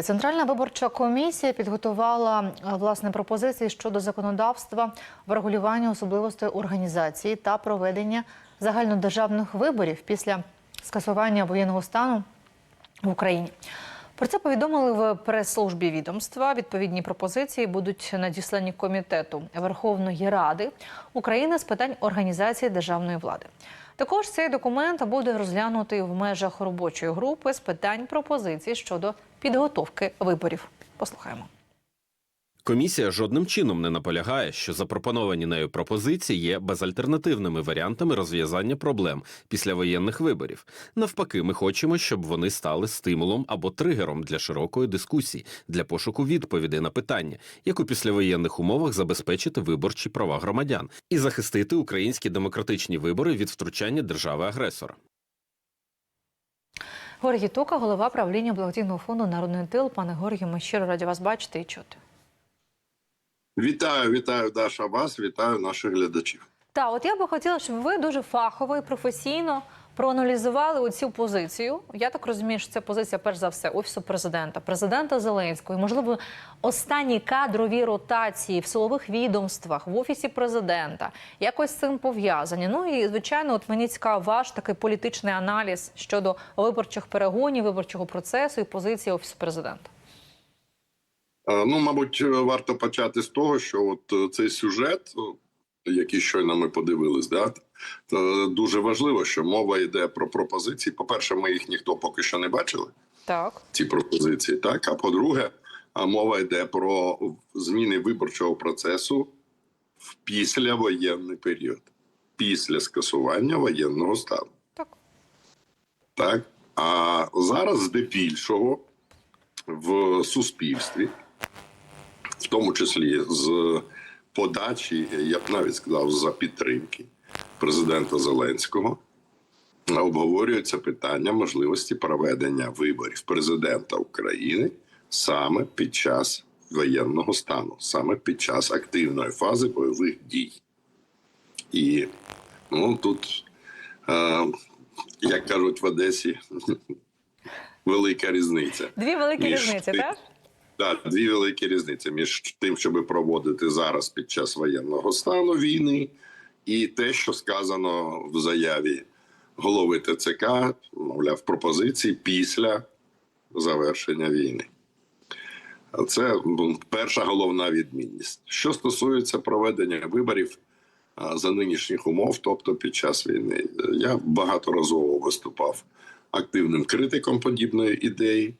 Центральна виборча комісія підготувала е, власне пропозиції щодо законодавства врегулювання особливостей організації та проведення загальнодержавних виборів після скасування воєнного стану в Україні. Про це повідомили в прес-службі відомства. Відповідні пропозиції будуть надіслані комітету Верховної Ради України з питань організації державної влади. Також цей документ буде розглянутий в межах робочої групи з питань пропозицій щодо підготовки виборів. Послухаємо. Комісія жодним чином не наполягає, що запропоновані нею пропозиції є безальтернативними варіантами розв'язання проблем післявоєнних виборів. Навпаки, ми хочемо, щоб вони стали стимулом або тригером для широкої дискусії, для пошуку відповідей на питання, як у післявоєнних умовах забезпечити виборчі права громадян і захистити українські демократичні вибори від втручання держави-агресора. Георгій Тока, голова правління благодійного фонду Народний тил. Пане Георгію, ми щиро раді вас бачити і чути. Вітаю, вітаю, Даша, вас, вітаю наших глядачів. Та от я би хотіла, щоб ви дуже фахово і професійно проаналізували оцю позицію. Я так розумію, що це позиція, перш за все, офісу президента, президента Зеленського, і, можливо, останні кадрові ротації в силових відомствах в офісі президента якось з цим пов'язані. Ну і звичайно, от мені цікав ваш такий політичний аналіз щодо виборчих перегонів, виборчого процесу і позиції офісу президента. Е, Ну, мабуть, варто почати з того, що от е, цей сюжет, який щойно ми подивились, да, то дуже важливо, що мова йде про пропозиції. По-перше, ми їх ніхто поки що не бачили, Так. ці пропозиції. Так, а по-друге, мова йде про зміни виборчого процесу в післявоєнний період, після скасування воєнного стану. Так. Так. А зараз здебільшого в суспільстві, тому числі з подачі, я б навіть сказав, за підтримки президента Зеленського, обговорюється питання можливості проведення виборів президента України саме під час воєнного стану, саме під час активної фази бойових дій. І ну тут, е, як кажуть в Одесі, велика різниця. Дві великі різниці, так? Так, дві великі різниці між тим, щоб проводити зараз під час воєнного стану війни, і те, що сказано в заяві голови ТЦК, мовляв, пропозиції після завершення війни. Це ну, перша головна відмінність. Що стосується проведення виборів за нинішніх умов, тобто під час війни, я багаторазово виступав активним критиком подібної ідеї.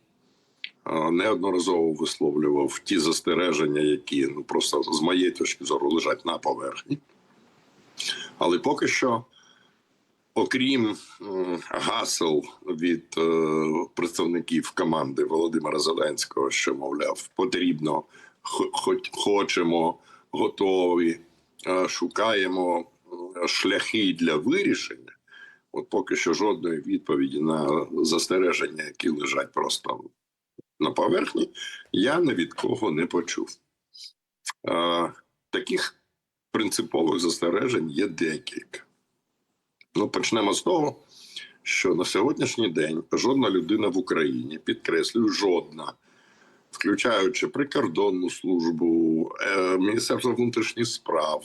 Неодноразово висловлював ті застереження, які ну просто з моєї точки зору лежать на поверхні. Але поки що, окрім гасел від е, представників команди Володимира Зеленського, що мовляв, потрібно, хоч хочемо, готові, е, шукаємо е, шляхи для вирішення. От поки що жодної відповіді на застереження, які лежать просто на поверхні, я ні від кого не почув. Е, таких принципових застережень є декілька. Ну, почнемо з того, що на сьогоднішній день жодна людина в Україні, підкреслюю, жодна, включаючи прикордонну службу, е, Міністерство внутрішніх справ,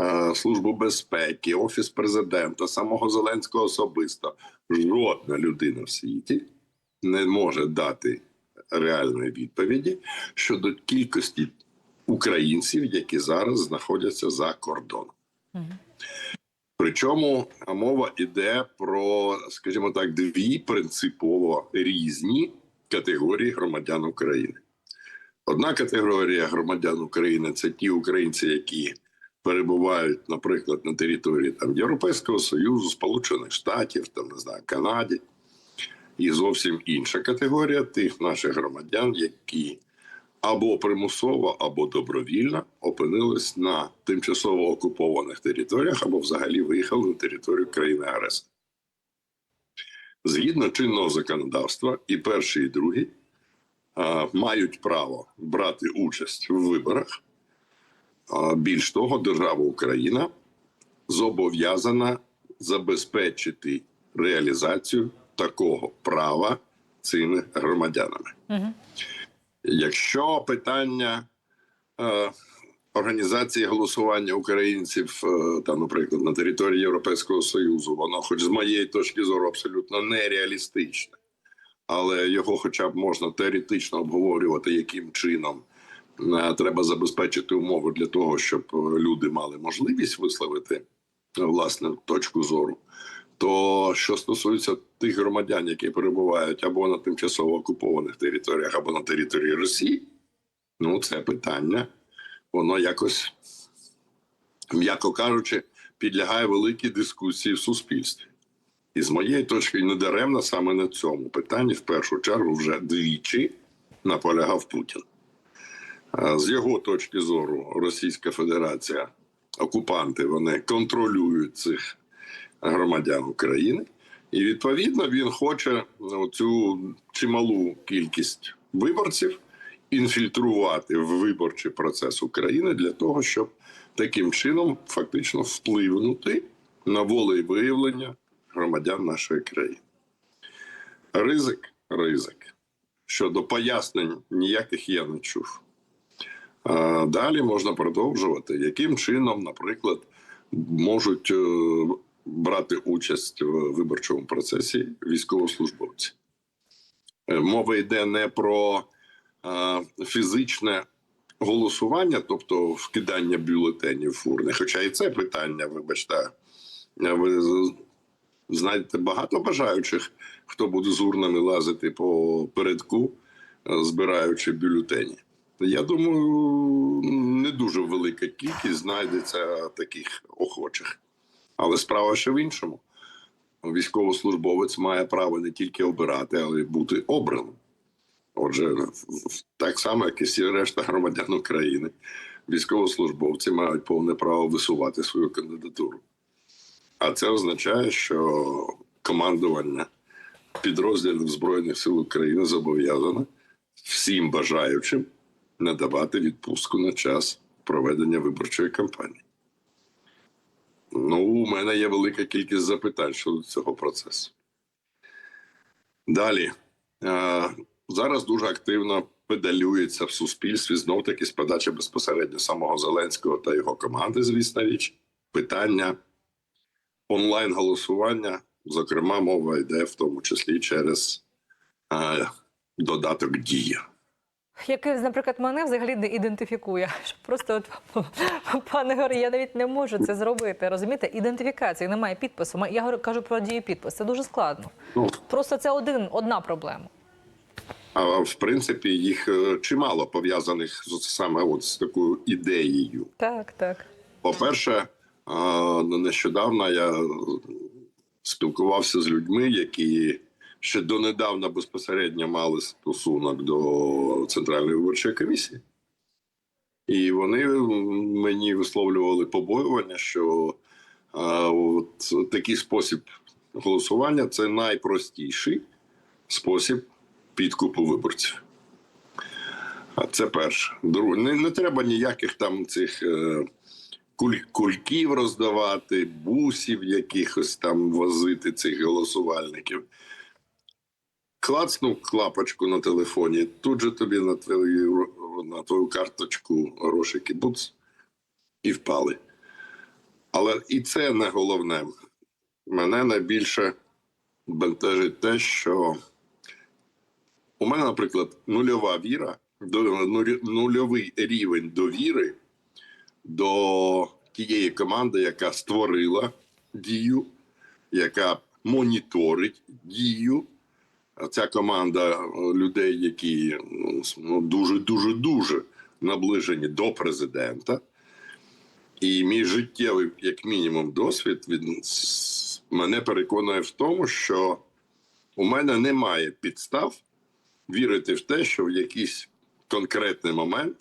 е, Службу безпеки, Офіс президента, самого Зеленського особисто, жодна людина в світі не може дати реальної відповіді щодо кількості українців, які зараз знаходяться за кордоном. Мгм. Причому мова йде про, скажімо так, дві принципово різні категорії громадян України. Одна категорія громадян України це ті українці, які перебувають, наприклад, на території там Європейського Союзу, Сполучених Штатів, там не знаю, Канаді. І зовсім інша категорія тих наших громадян, які або примусово, або добровільно опинились на тимчасово окупованих територіях, або взагалі виїхали на територію країни агресора. Згідно чинного законодавства, і перший, і другий а, мають право брати участь в виборах. А, більш того, держава Україна зобов'язана забезпечити реалізацію такого права цими громадянами. Угу. Якщо питання е, організації голосування українців, е, там, наприклад, на території Європейського Союзу, воно, хоч з моєї точки зору, абсолютно нереалістичне, але його, хоча б можна теоретично обговорювати, яким чином е, треба забезпечити умови для того, щоб е, люди мали можливість висловити е, власне точку зору. То що стосується тих громадян, які перебувають або на тимчасово окупованих територіях, або на території Росії, ну це питання, воно якось, м'яко кажучи, підлягає великій дискусії в суспільстві. І з моєї точки недаремно саме на цьому питанні в першу чергу вже двічі наполягав Путін. З його точки зору, Російська Федерація, окупанти, вони контролюють цих громадян України, і відповідно він хоче цю чималу кількість виборців інфільтрувати в виборчий процес України для того, щоб таким чином фактично впливнути на волевиявлення громадян нашої країни. Ризик, ризик. Щодо пояснень ніяких я не чув. Далі можна продовжувати, яким чином, наприклад, можуть е, брати участь в виборчому процесі військовослужбовці. Е, Мова йде не про е, фізичне голосування, тобто вкидання бюлетенів в урни. Хоча і це питання, вибачте, е, ви з- знайдете багато бажаючих, хто буде з урнами лазити по передку, збираючи бюлетені. Я думаю, не дуже велика кількість знайдеться таких охочих. Але справа ще в іншому. Військовослужбовець має право не тільки обирати, але й бути обраним. Отже, так само, як і всі решта громадян України, військовослужбовці мають повне право висувати свою кандидатуру. А це означає, що командування підрозділів Збройних сил України зобов'язане всім бажаючим надавати відпустку на час проведення виборчої кампанії. Ну, у мене є велика кількість запитань щодо цього процесу. Далі. Е, зараз дуже активно педалюється в суспільстві знов таки з подачі безпосередньо самого Зеленського та його команди, звісно річ, питання онлайн-голосування. Зокрема, мова йде в тому числі через е, додаток Дія. Який, наприклад, мене взагалі не ідентифікує. Просто от, пане Гори, я навіть не можу це зробити. Розумієте? Ідентифікації немає підпису. Я кажу про дію підпис. Це дуже складно. Ну, Просто це один одна проблема. А в принципі, їх е, чимало пов'язаних з саме от з такою ідеєю. Так, так. По-перше, нещодавно я спілкувався з людьми, які ще донедавна безпосередньо мали стосунок до Центральної виборчої комісії. І вони мені висловлювали побоювання, що а, от такий спосіб голосування це найпростіший спосіб підкупу виборців. А Це перше. Друге, не, не треба ніяких там цих е, куль, кульків роздавати, бусів якихось там возити цих голосувальників. Клацнув клапочку на телефоні, тут же тобі на твою, на твою карточку грошики буц і впали. Але і це не головне. Мене найбільше бентежить те, що у мене, наприклад, нульова віра, нульовий рівень довіри до тієї команди, яка створила дію, яка моніторить дію. Ця команда е, людей, які ну, дуже дуже дуже наближені до президента. І мій життєвий, як мінімум, досвід він мене переконує в тому, що у мене немає підстав вірити в те, що в якийсь конкретний момент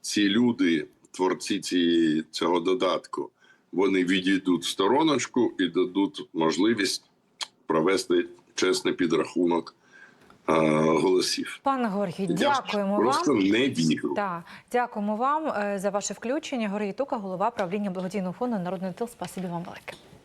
ці люди, творці цієї, цього додатку, вони відійдуть в стороночку і дадуть можливість провести чесний підрахунок е, голосів. Пане Георгій, Я дякуємо просто вам. не вірю. Так, дякуємо вам е, за ваше включення. Горгій Тука, голова правління благодійного фонду Народний тил. Спасибі вам велике.